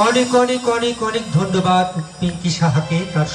অনেক অনেক অনেক অনেক ধন্যবাদ পিঙ্কি সাহাকে তার